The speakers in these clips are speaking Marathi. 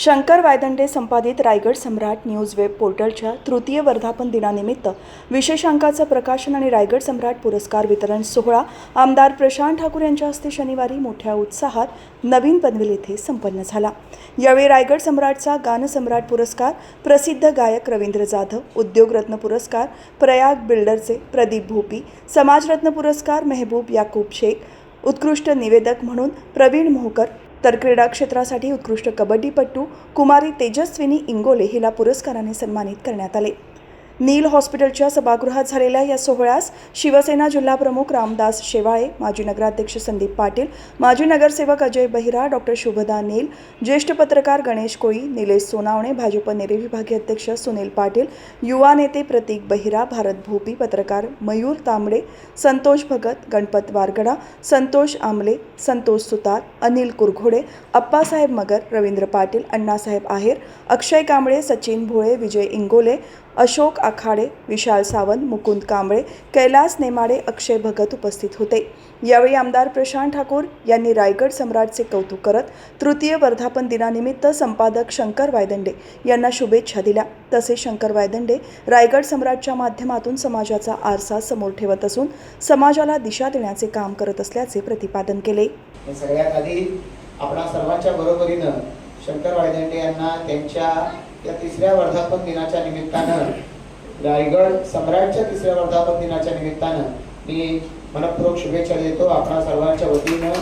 शंकर वायदंडे संपादित रायगड सम्राट न्यूज वेब पोर्टलच्या तृतीय वर्धापन दिनानिमित्त विशेषांकाचं प्रकाशन आणि रायगड सम्राट पुरस्कार वितरण सोहळा आमदार प्रशांत ठाकूर यांच्या हस्ते शनिवारी मोठ्या उत्साहात नवीन पनवेल येथे संपन्न झाला. यावेळी रायगड सम्राटचा गानसम्राट पुरस्कार प्रसिद्ध गायक रवींद्र जाधव उद्योगरत्न पुरस्कार प्रयाग बिल्डरचे प्रदीप भोपी समाजरत्न पुरस्कार मेहबूब याकूब शेख उत्कृष्ट निवेदक म्हणून प्रवीण मोहकर तर क्रीडा क्षेत्रासाठी उत्कृष्ट कबड्डीपटू कुमारी तेजस्विनी इंगोले हिला पुरस्काराने सन्मानित करण्यात आले. नील हॉस्पिटलच्या सभागृहात झालेल्या या सोहळ्यास शिवसेना जिल्हाप्रमुख रामदास शेवाळे माजी नगराध्यक्ष संदीप पाटील माजी नगरसेवक अजय बहिरा डॉक्टर शुभदा नील ज्येष्ठ पत्रकार गणेश कोळी निलेश सोनावणे भाजप नेरे विभागीय अध्यक्ष सुनील पाटील युवा नेते प्रतीक बहिरा भारत भोपी पत्रकार मयूर तांबडे संतोष भगत गणपत वारगडा संतोष आमले संतोष सुतार अनिल कुरघोडे अप्पासाहेब मगर रवींद्र पाटील अण्णासाहेब आहेर अक्षय कांबळे सचिन भोळे विजय इंगोले अशोक आखाडे विशाल सावंत मुकुंद कांबळे कैलास नेमाडे अक्षय भगत उपस्थित होते. यावेळी आमदार प्रशांत ठाकूर यांनी रायगड सम्राटचे कौतुक करत तृतीय वर्धापन दिनानिमित्त संपादक शंकर वायदंडे यांना शुभेच्छा दिल्या. तसेच शंकर वायदंडे रायगड सम्राटच्या माध्यमातून समाजाचा आरसा समोर ठेवत असून समाजाला दिशा देण्याचे काम करत असल्याचे प्रतिपादन केले. सगळ्यात आधी आपणा सर्वांच्या बरोबरीनं शंकर वायदंडे यांना त्यांच्या या तिसऱ्या वर्धापन दिनाच्या निमित्तानं रायगड सम्राटच्या तिसऱ्या वर्धापन दिनाच्या निमित्तानं मी मनपूर्वक शुभेच्छा देतो. आपणा सर्वांच्या वतीनं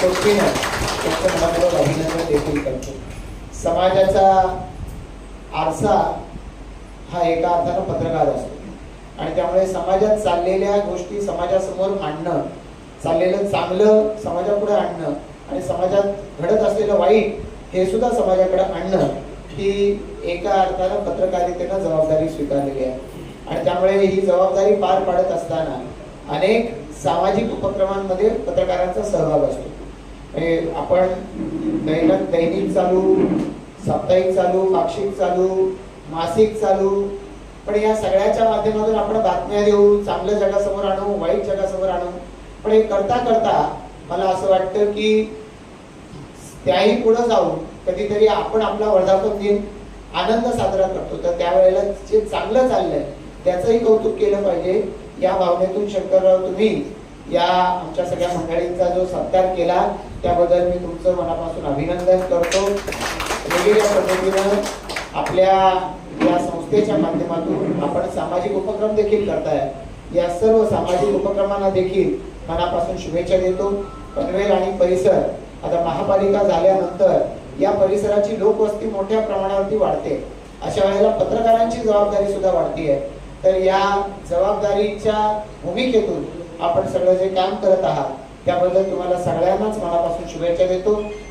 सोबतीनं त्यांचं मनपूर्वक अभिनंदन देखील करतो. समाजाचा आरसा हा एका अर्थानं पत्रकार असतो. आणि त्यामुळे समाजात चाललेल्या गोष्टी समाजासमोर मांडणं चाललेलं चांगलं समाजापुढे आणणं आणि समाजात घडत असलेलं वाईट हे सुद्धा समाजाकडे आणणं ही एका अर्थानं पत्रकारितेनं जबाबदारी स्वीकारलेली आहे. आणि त्यामुळे ही जबाबदारी पार पाडत असताना अनेक सामाजिक उपक्रमांमध्ये पत्रकारांचा सहभाग असतो. म्हणजे आपण दैनिक दैनिक चालू साप्ताहिक चालू पाक्षिक चालू मासिक चालू पण या सगळ्याच्या माध्यमातून आपण बातम्या देऊ चांगलं जगासमोर आणू वाईट जगासमोर आणू. पण हे करता करता मला असं वाटतं की त्याही पुढे जाऊन कधीतरी आपण आपला वर्धापन दिन आनंद साजरा करतो. तर त्यावेळेला जे चांगलं चाललंय त्याचंही कौतुक केलं पाहिजे. या भावनेतून शंकरराव तुम्ही या आमच्या सगळ्या मंडळींचा जो सत्कार केला त्याबद्दल मी तुमचं मनापासून अभिनंदन करतो. वेगवेगळ्या पद्धतीनं आपल्या या संस्थेच्या माध्यमातून आपण सामाजिक उपक्रम देखील करताय. या सर्व सामाजिक उपक्रमांना देखील मनापासून शुभेच्छा देतो. पनवेल आणि परिसर आता महापालिका झाल्यानंतर या परिसराची लोकवस्ती मोठ्या प्रमाणावरती वाढते. अशा वेळेला पत्रकारांची जबाबदारी सुद्धा वाढती आहे तर या जबाबदारीच्या भूमिकेतून आपण सगळं जे काम करत आहात त्याबद्दल तुम्हाला सगळ्यांनाच मनापासून शुभेच्छा देतो.